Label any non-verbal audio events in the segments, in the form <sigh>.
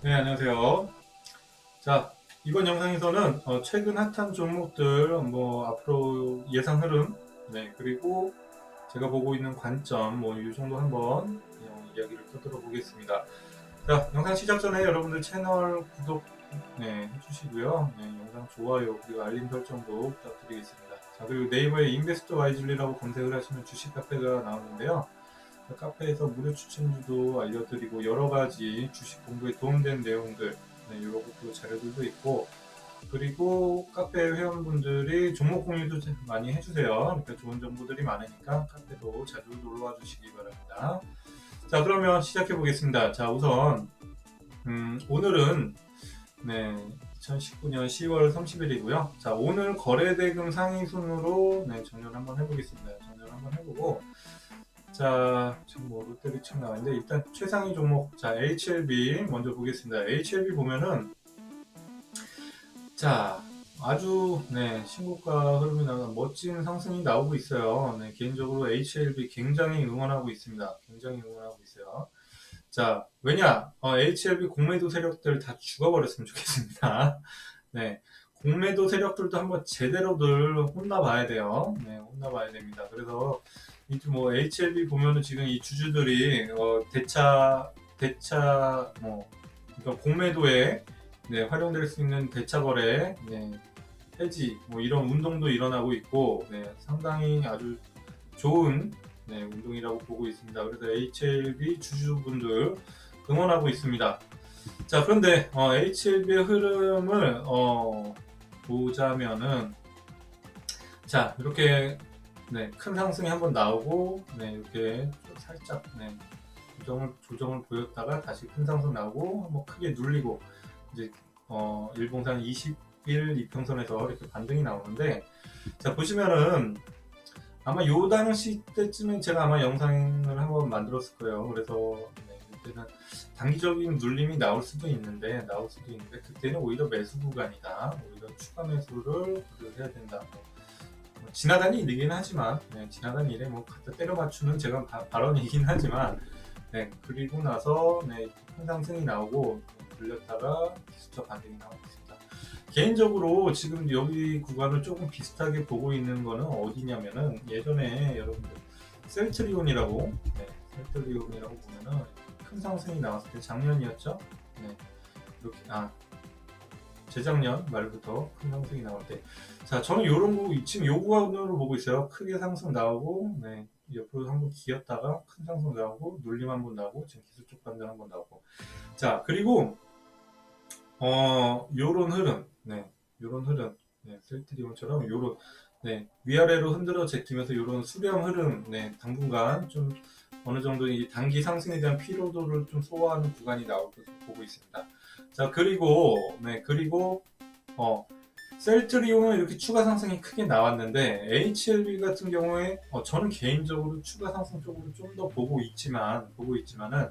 네, 안녕하세요. 자, 이번 영상에서는 어, 최근 핫한 종목들, 뭐, 앞으로 예상 흐름, 네, 그리고 제가 보고 있는 관점, 뭐, 이 정도 한번 어, 이야기를 떠들어 보겠습니다. 자, 영상 시작 전에 여러분들 채널 구독, 네, 해주시고요. 네, 영상 좋아요, 그리고 알림 설정도 부탁드리겠습니다. 자, 그리고 네이버에 인베스터 와이즐리라고 검색을 하시면 주식 카페가 나오는데요. 그 카페에서 무료 추천주도 알려드리고 여러 가지 주식 공부에 도움되는 내용들 네, 이런 것도 자료들도 있고 그리고 카페 회원분들이 종목 공유도 많이 해주세요. 그러니까 좋은 정보들이 많으니까 카페도 자주 놀러와 주시기 바랍니다. 자 그러면 시작해 보겠습니다. 자 우선 음, 오늘은 네 2019년 10월 30일이고요. 자 오늘 거래대금 상위 순으로 네, 정렬 한번 해보겠습니다. 정렬 한번 해보고 자, 지금 뭐 롯데리처럼 나왔는데 일단 최상위 종목 자 HLB 먼저 보겠습니다. HLB 보면은 자 아주 네 신고가 흐름이 나가 멋진 상승이 나오고 있어요. 네 개인적으로 HLB 굉장히 응원하고 있습니다. 굉장히 응원하고 있어요. 자 왜냐 어, HLB 공매도 세력들 다 죽어버렸으면 좋겠습니다. <laughs> 네 공매도 세력들도 한번 제대로들 혼나봐야 돼요. 네 혼나봐야 됩니다. 그래서 뭐 HLB 보면은 지금 이 주주들이 어, 대차 대차 뭐 그러니까 공매도에 네, 활용될 수 있는 대차 거래 네, 해지 뭐 이런 운동도 일어나고 있고 네, 상당히 아주 좋은 네, 운동이라고 보고 있습니다. 그래서 HLB 주주분들 응원하고 있습니다. 자 그런데 어, HLB의 흐름을 어, 보자면은 자 이렇게 네, 큰 상승이 한번 나오고 네, 이렇게 살짝 네, 조정을 조정을 보였다가 다시 큰 상승 나오고 한번 크게 눌리고 이제 어, 일봉상 20일 이평선에서 이렇게 반등이 나오는데 자 보시면은 아마 요 당시 때쯤엔 제가 아마 영상을 한번 만들었을 거예요. 그래서 네, 그때는 단기적인 눌림이 나올 수도 있는데 나올 수도 있는데 그때는 오히려 매수 구간이다. 오히려 추가 매수를 해야 된다. 뭐뭐 지나가는 일이긴 하지만 네, 지나가는 일에 뭐 갖다 때려 맞추는 제가 바, 발언이긴 하지만 네, 그리고 나서 네, 큰 상승이 나오고 불렸다가 기술적 반등이 나오고 있습니다. 개인적으로 지금 여기 구간을 조금 비슷하게 보고 있는 거는 어디냐면은 예전에 여러분들 셀트리온이라고 네, 셀트리온이라고 보면은 큰 상승이 나왔을 때 작년이었죠. 네, 이렇게 아 재작년 말부터 큰 상승이 나올 때. 자, 저는 이런 거, 지금 요 구간으로 보고 있어요. 크게 상승 나오고, 네. 옆으로 한번 기었다가 큰 상승 나오고, 눌림 한번 나오고, 지금 기술적 반등 한번 나오고. 자, 그리고, 어, 요런 흐름, 네. 요런 흐름, 네. 셀트리온처럼 요런, 네. 위아래로 흔들어 제끼면서 요런 수렴 흐름, 네. 당분간 좀 어느 정도 이 단기 상승에 대한 피로도를 좀 소화하는 구간이 나올 것으로 보고 있습니다. 자 그리고 네 그리고 어 셀트리온은 이렇게 추가 상승이 크게 나왔는데 HLB 같은 경우에 어, 저는 개인적으로 추가 상승 쪽으로 좀 더 보고 있지만 보고 있지만은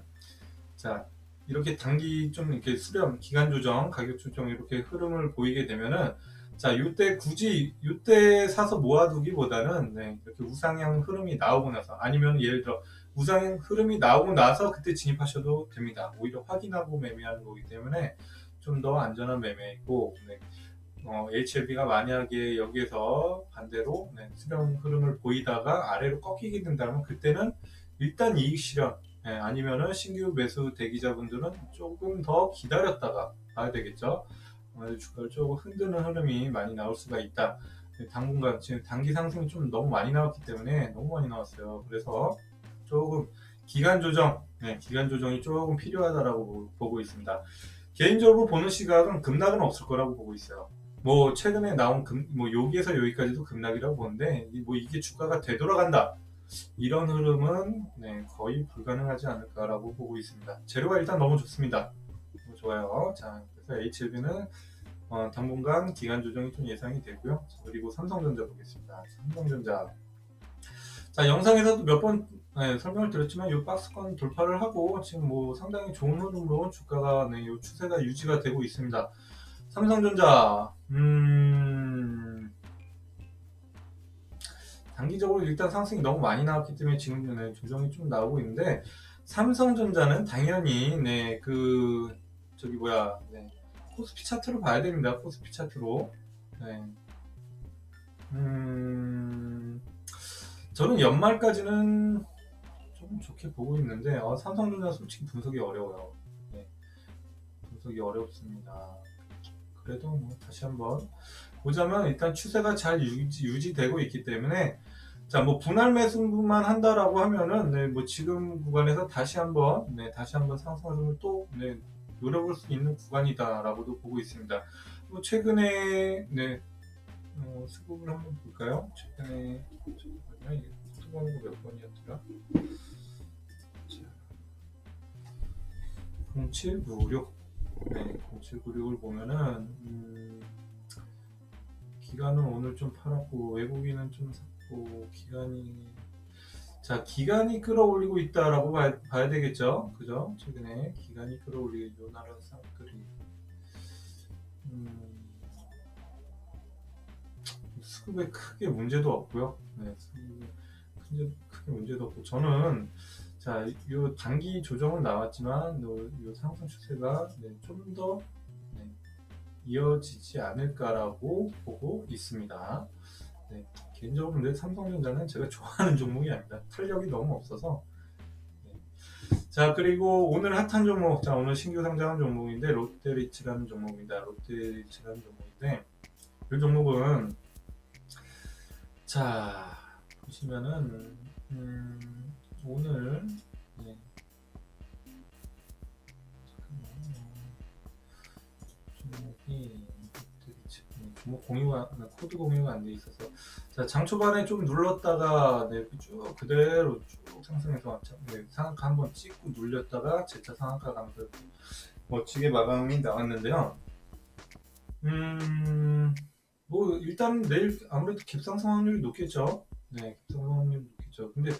자 이렇게 단기 좀 이렇게 수렴 기간 조정 가격 조정 이렇게 흐름을 보이게 되면은 자 이때 굳이 이때 사서 모아두기보다는 네, 이렇게 우상향 흐름이 나오고 나서 아니면 예를 들어 우상 흐름이 나오고 나서 그때 진입하셔도 됩니다. 오히려 확인하고 매매하는 거기 때문에 좀 더 안전한 매매이고 네. 어, HLB가 만약에 여기에서 반대로 네, 수렴 흐름을 보이다가 아래로 꺾이게 된다면 그때는 일단 이익 실현 네, 아니면은 신규 매수 대기자분들은 조금 더 기다렸다가 봐야 되겠죠. 어, 주가를 조금 흔드는 흐름이 많이 나올 수가 있다. 네, 당분간 지금 단기 상승이 좀 너무 많이 나왔기 때문에 너무 많이 나왔어요. 그래서 조금 기간 조정, 네, 기간 조정이 조금 필요하다라고 보고 있습니다. 개인적으로 보는 시각은 급락은 없을 거라고 보고 있어요. 뭐 최근에 나온 금, 뭐 여기에서 여기까지도 급락이라고 보는데 뭐 이게 주가가 되돌아간다 이런 흐름은 네, 거의 불가능하지 않을까라고 보고 있습니다. 재료가 일단 너무 좋습니다. 좋아요. 자, 그래서 HLB는 어, 당분간 기간 조정이 좀 예상이 되고요. 그리고 삼성전자 보겠습니다. 삼성전자 자 영상에서도 몇번 네, 설명을 드렸지만 이 박스권 돌파를 하고 지금 뭐 상당히 좋은 흐름으로 주가가 네, 이 추세가 유지가 되고 있습니다. 삼성전자 음 단기적으로 일단 상승이 너무 많이 나왔기 때문에 지금 네, 조정이 좀 나오고 있는데 삼성전자는 당연히 네, 그 저기 뭐야 네. 코스피 차트로 봐야 됩니다. 코스피 차트로. 네. 음, 저는 연말까지는 좀 좋게 보고 있는데 어, 삼성전자 솔직히 분석이 어려워요. 네. 분석이 어렵습니다. 그래도 뭐 다시 한번 보자면 일단 추세가 잘 유지, 유지 되고 있기 때문에 자 뭐 분할 매수만 한다라고 하면은 네, 뭐 지금 구간에서 다시 한번 네, 다시 한번 상승을 또 네, 노려볼 수 있는 구간이다라고도 보고 있습니다. 뭐 최근에 네 어, 수급을 한번 볼까요? 최근에 잠깐만요. 이게 수급하는 거 몇 번이었더라? 0796 네, 0796을 보면은 음, 기간은 오늘 좀 팔았고 외국인은 좀 샀고 기간이 자 기간이 끌어올리고 있다라고 봐야, 봐야 되겠죠? 그죠? 최근에 기간이 끌어올리고 요 나라 사람들이. 음, 수급에 크게 문제도 없고요. 네 수급에 크게 문제도 없고 저는 자, 요 단기 조정은 나왔지만 요, 요 상승 추세가 네, 좀더 네, 이어지지 않을까라고 보고 있습니다. 네, 개인적으로 근데 삼성전자는 제가 <laughs> 좋아하는 종목이 아니다. 탄력이 너무 없어서. 네. 자, 그리고 오늘 핫한 종목, 자, 오늘 신규 상장한 종목인데 롯데리츠라는 종목입니다. 롯데리츠라는 종목인데 이 종목은 자 보시면은 음, 오늘 종목 공유가 코드 공유가 안 돼 있어서 자 장 초반에 좀 눌렀다가 네, 쭉 그대로 쭉 상승해서 네, 상한가 한번 찍고 눌렸다가 재차 상한가 가면서 멋지게 마감이 나왔는데요. 음, 뭐 일단 내일 아무래도 갭상승 확률이 높겠죠. 네, 갭상승 확률이 높겠죠. 근데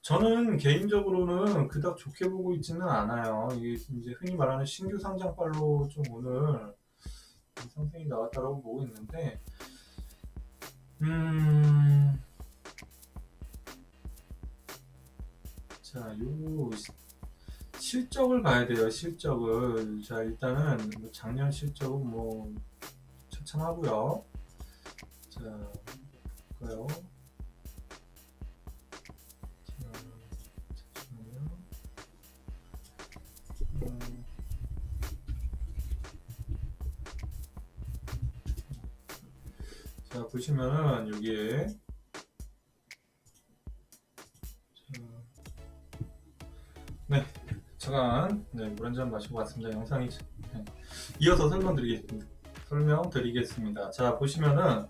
저는 개인적으로는 그닥 좋게 보고 있지는 않아요. 이게 이제 흔히 말하는 신규 상장발로 좀 오늘 상승이 나왔다고 보고 있는데, 음, 자, 요 실적을 봐야 돼요. 실적을. 자, 일단은 뭐 작년 실적은 뭐 처참하고요. 자, 볼까요? 자 보시면은 여기에 자, 네 잠깐 네, 물 한 잔 마시고 왔습니다. 영상이 네, 이어서 설명드리겠습니다. 설명드리겠습니다. 자 보시면은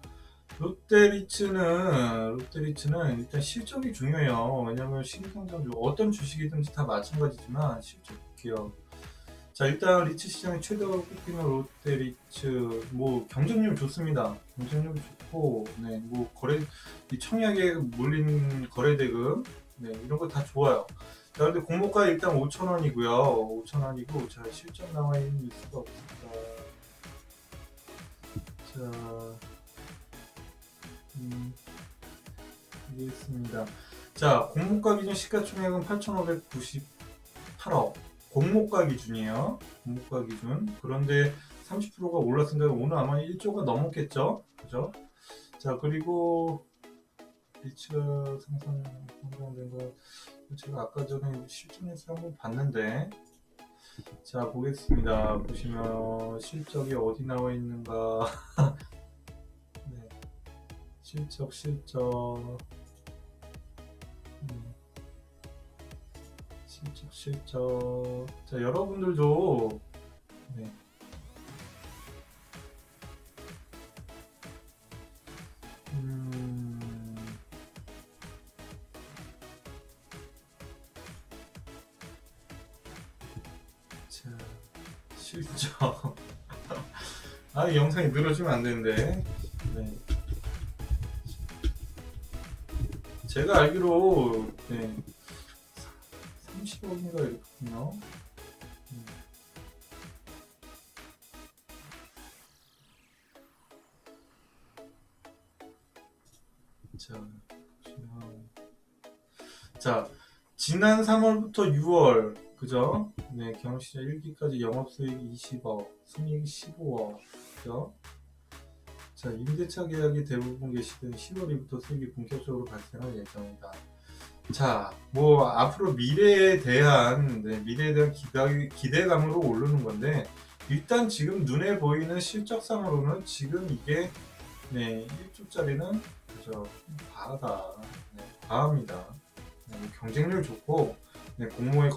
롯데리츠는 롯데리츠는 일단 실적이 중요해요. 왜냐하면 신성장 어떤 주식이든지 다 마찬가지지만 실적 기업. 자 일단 리츠 시장의 최대로 꼽히는 롯데 리츠 뭐 경쟁률 좋습니다. 경쟁률 좋고 네뭐 거래 이 청약에 몰린 거래 대금 네 이런 거 다 좋아요. 자 근데 공모가 일단 5천 원이고요. 5천 원이고 자 실적 나와 있는 뉴스가 없습니다. 자. 음, 알겠습니다. 자, 공모가 기준 시가총액은 8,598억. 공모가 기준이에요. 공모가 기준. 그런데 30%가 올랐으니까 오늘 아마 1조가 넘었겠죠? 그죠? 자, 그리고 리츠가 상승, 상승된 거, 제가 아까 전에 실전에서 한번 봤는데, 자, 보겠습니다. 보시면 실적이 어디 나와 있는가. <laughs> 네. 실적 실적 음. 실적 실적 자 여러분들도 네. 음. 자 <laughs> 아이 영상이 늘어지면 안 되는데 네. 제가 알기로 네, 30억인가 이렇군요. 음. 자, 자 지난 3월부터 6월 그죠? 네, 경영시장 1기까지 영업수익 20억, 순이익 15억, 그죠? 자, 임대차 계약이 대부분 개시된 10월부터 수익이 본격적으로 발생할 예정이다. 자, 뭐 앞으로 미래에 대한 네, 미래에 대한 기대, 기대 감으로 오르는 건데 일단 지금 눈에 보이는 실적상으로는 지금 이게 네, 1조짜리는 그죠 과하다, 네, 과합니다. 네, 경쟁률 좋고 네, 공모에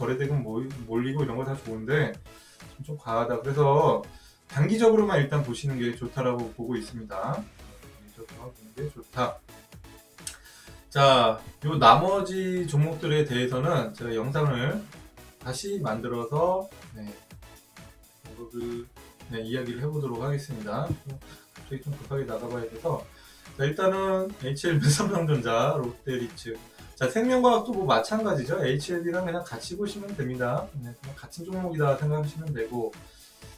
모이- 몰리고 이런 거 다 좋은데 좀, 좀 과하다. 그래서 단기적으로만 일단 보시는 게 좋다라고 보고 있습니다. 단기적으로만 보는 게 좋다. 자, 요 나머지 종목들에 대해서는 제가 영상을 다시 만들어서 네, 그, 네, 이야기를 해보도록 하겠습니다. 갑자기 좀 급하게 나가봐야 돼서 자, 일단은 HLB 삼성전자, 롯데리츠 자, 생명과학도 뭐 마찬가지죠. HLB랑 그냥 같이 보시면 됩니다. 네, 같은 종목이다 생각하시면 되고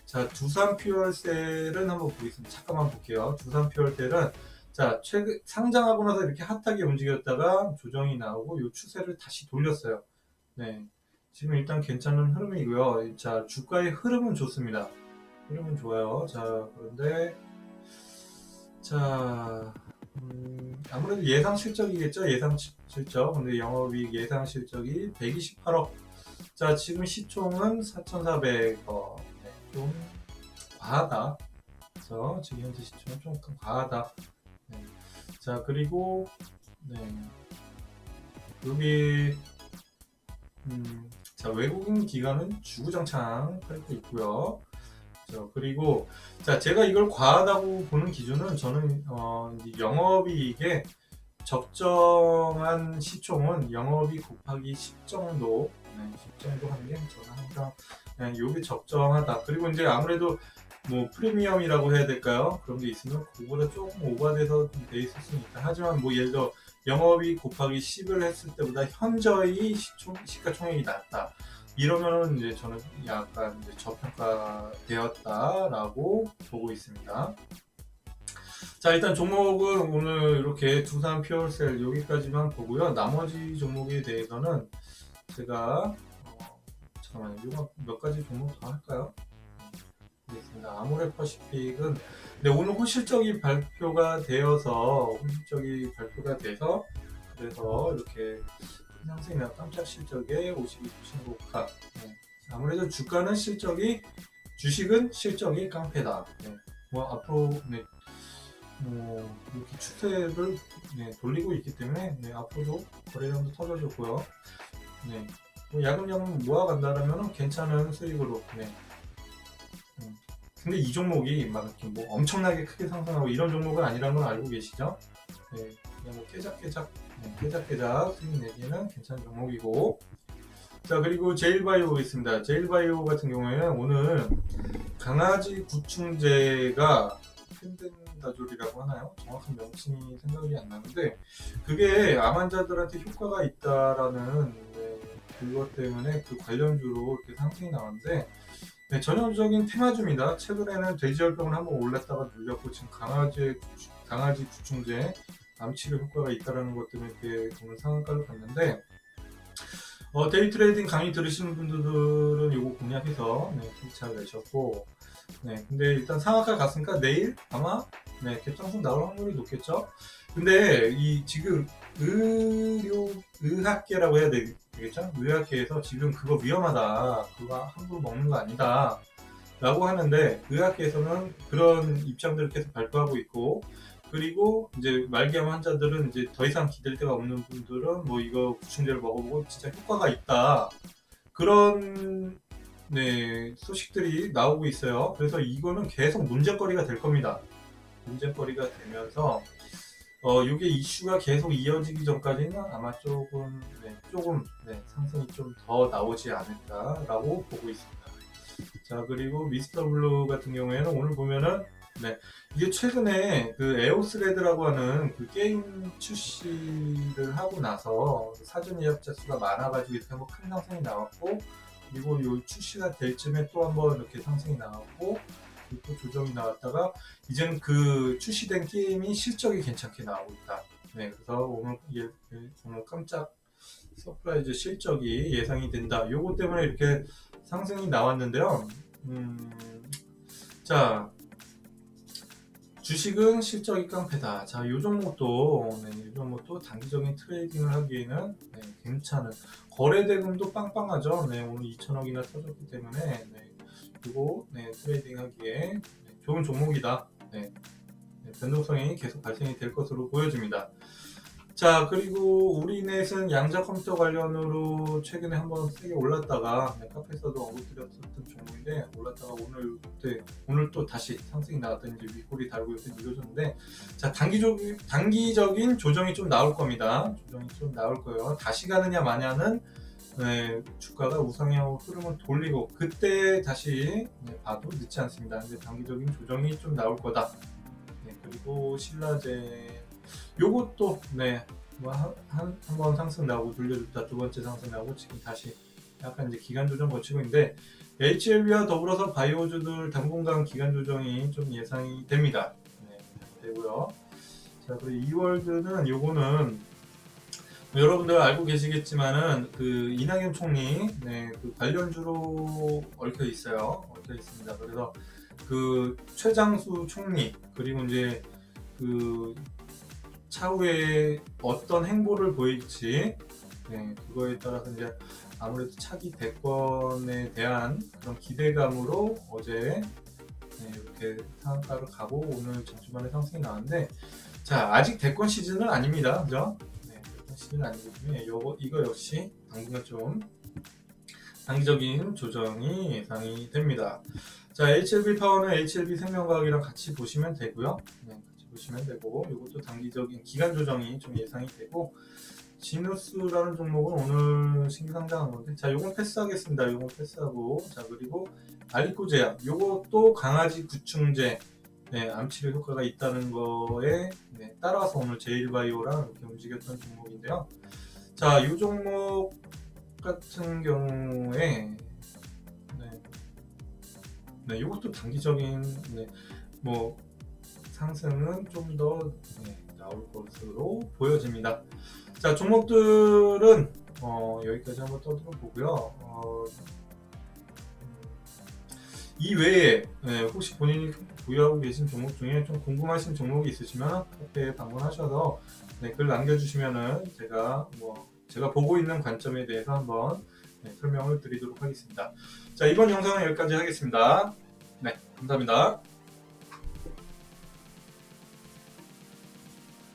자, 두산 퓨얼셀은 한번 보겠습니다. 잠깐만 볼게요. 두산 퓨얼셀은 자, 최근 상장하고 나서 이렇게 핫하게 움직였다가 조정이 나오고 이 추세를 다시 돌렸어요. 네. 지금 일단 괜찮은 흐름이고요. 자, 주가의 흐름은 좋습니다. 흐름은 좋아요. 자, 그런데 자, 음, 아무래도 예상 실적이겠죠. 예상 시- 실적. 근데 영업이익 예상 실적이 128억. 자, 지금 시총은 4,400억. 네, 좀 과하다. 그래서 지금 현재 시총은 좀 과하다. 네. 자, 그리고 네. 여기 음, 자, 외국인 기관은 주구장창 팔고 있고요. 자, 그리고 자, 제가 이걸 과하다고 보는 기준은 저는 어, 이 영업이익에 적정한 시총은 영업이 곱하기 10 정도, 네, 10 정도 하는 게 저는 항상 네, 요게 적정하다. 그리고 이제 아무래도 뭐 프리미엄이라고 해야 될까요? 그런 게 있으면 그거보다 조금 오버돼서 좀돼 있을 수는 있다. 하지만 뭐 예를 들어 영업이 곱하기 10을 했을 때보다 현저히 시총, 시가총액이 낮다. 이러면은 이제 저는 약간 이제 저평가되었다라고 보고 있습니다. 자 일단 종목은 오늘 이렇게 두산 퓨어셀 여기까지만 보고요. 나머지 종목에 대해서는 제가 어, 잠깐만요. 몇 가지 종목 더 할까요? 알겠습니다. 아모레퍼시픽은 네, 오늘 호실적이 발표가 되어서 호실적이 발표가 돼서 그래서 이렇게 상승이나 깜짝 실적에 52% 신고가 네. 아무래도 주가는 실적이 주식은 실적이 깡패다. 네. 뭐 앞으로 네, 뭐 이렇게 추세를 네, 돌리고 있기 때문에 네, 앞으로도 거래량도 터져줬고요. 네. 뭐 야금야금 모아간다라면 괜찮은 수익으로 네. 음. 근데 이 종목이 막 이렇게 뭐 엄청나게 크게 상승하고 이런 종목은 아니라는 걸 알고 계시죠? 네, 그냥 뭐 깨작깨작, 네, 깨작깨작 수익 내기는 괜찮은 종목이고. 자, 그리고 제일바이오 있습니다. 제일바이오 같은 경우에는 오늘 강아지 구충제가 펜덴다졸이라고 하나요? 정확한 명칭이 생각이 안 나는데 그게 암 환자들한테 효과가 있다라는 네, 그것 때문에 그 관련주로 이렇게 상승이 나왔는데 네, 전형적인 테마주입니다. 최근에는 돼지열병을 한번 올랐다가 눌렸고 지금 강아지 강아지 구충제 암치료 효과가 있다는 것 때문에 이렇게 오늘 상한가를 갔는데 어, 데이 트레이딩 강의 들으시는 분들은 이거 공략해서 네, 잘 내셨고 네, 근데 일단 상한가 갔으니까 내일 아마 네, 갭상승 나올 확률이 높겠죠. 근데 이 지금 의료 의학계라고 해야 되 겠죠? 의학계에서 지금 그거 위험하다. 그거 함부로 먹는 거 아니다. 라고 하는데 의학계에서는 그런 입장들을 계속 발표하고 있고 그리고 이제 말기암 환자들은 이제 더 이상 기댈 데가 없는 분들은 뭐 이거 구충제를 먹어보고 진짜 효과가 있다. 그런 네, 소식들이 나오고 있어요. 그래서 이거는 계속 문제거리가 될 겁니다. 문제거리가 되면서 어, 이게 이슈가 계속 이어지기 전까지는 아마 조금, 네, 조금, 네, 상승이 좀 더 나오지 않을까라고 보고 있습니다. 자, 그리고 미스터 블루 같은 경우에는 오늘 보면은, 네, 이게 최근에 그 에오스레드라고 하는 그 게임 출시를 하고 나서 사전 예약자 수가 많아가지고 이렇게 한번 큰 상승이 나왔고, 그리고 요 출시가 될 쯤에 또 한번 이렇게 상승이 나왔고, 그리고 또 조정이 나왔다가, 이제는 그 출시된 게임이 실적이 괜찮게 나오고 있다. 네, 그래서 오늘 예, 예, 오늘 깜짝 서프라이즈 실적이 예상이 된다. 요거 때문에 이렇게 상승이 나왔는데요. 음, 자, 주식은 실적이 깡패다. 자, 요 종목도, 네, 요 종목도 단기적인 트레이딩을 하기에는 네, 괜찮은. 거래 대금도 빵빵하죠. 네, 오늘 2천억이나 터졌기 때문에, 네, 이거, 네, 트레이딩 하기에 네, 좋은 종목이다. 네, 네, 변동성이 계속 발생이 될 것으로 보여집니다. 자, 그리고 우리넷은 양자 컴퓨터 관련으로 최근에 한번 세게 올랐다가 네, 카페에서도 언급드렸었던 종목인데 올랐다가 오늘 네, 오늘 또 다시 상승이 이제 윗골이 달고 이렇게 눌러줬는데 자 단기적 단기적인 조정이 좀 나올 겁니다. 조정이 좀 나올 거예요. 다시 가느냐 마냐는 네, 주가가 우상향으로 흐름을 돌리고 그때 다시 네, 봐도 늦지 않습니다. 근데 단기적인 조정이 좀 나올 거다. 네, 그리고 신라제 요것도 네, 뭐 한 한번 상승 나오고 돌려줬다 두 번째 상승 나오고 지금 다시 약간 이제 기간 조정 거치고 있는데 HLB와 더불어서 바이오주들 당분간 기간 조정이 좀 예상이 됩니다. 네, 되고요. 자 그리고 이월드는 요거는 뭐 여러분들 알고 계시겠지만은 그 이낙연 총리 네, 그 관련주로 얽혀 있어요. 얽혀 있습니다. 그래서 그 최장수 총리 그리고 이제 그 차후에 어떤 행보를 보일지 네, 그거에 따라서 이제 아무래도 차기 대권에 대한 그런 기대감으로 어제 네, 이렇게 상한가를 가고 오늘 점주만에 상승이 나왔는데 자 아직 대권 시즌은 아닙니다 그죠? 시즌은 아니기 때문에 요거, 이거 역시 당분간 좀 단기적인 조정이 예상이 됩니다. 자 HLB 파워는 HLB 생명과학이랑 같이 보시면 되고요. 네, 같이 보시면 되고 이것도 단기적인 기간 조정이 좀 예상이 되고 지누스라는 종목은 오늘 신규 상장한 건데 자 요건 패스하겠습니다. 요건 패스하고 자 그리고 알리코제약 요것도 강아지 구충제 네, 암치료 효과가 있다는 거에 네, 따라서 오늘 제일바이오랑 이렇게 움직였던 종목인데요 자 이 종목 같은 경우에 네, 네 요것도 단기적인 네, 뭐 상승은 좀더 네, 나올 것으로 보여집니다. 자 종목들은 어, 여기까지 한번 떠들어 보고요. 어, 이 외에 네, 혹시 본인이 보유하고 계신 종목 중에 좀 궁금하신 종목이 있으시면 카페에 방문하셔서 네, 글 남겨주시면은 제가 뭐 제가 보고 있는 관점에 대해서 한번 네, 설명을 드리도록 하겠습니다. 자 이번 영상은 여기까지 하겠습니다. 네 감사합니다.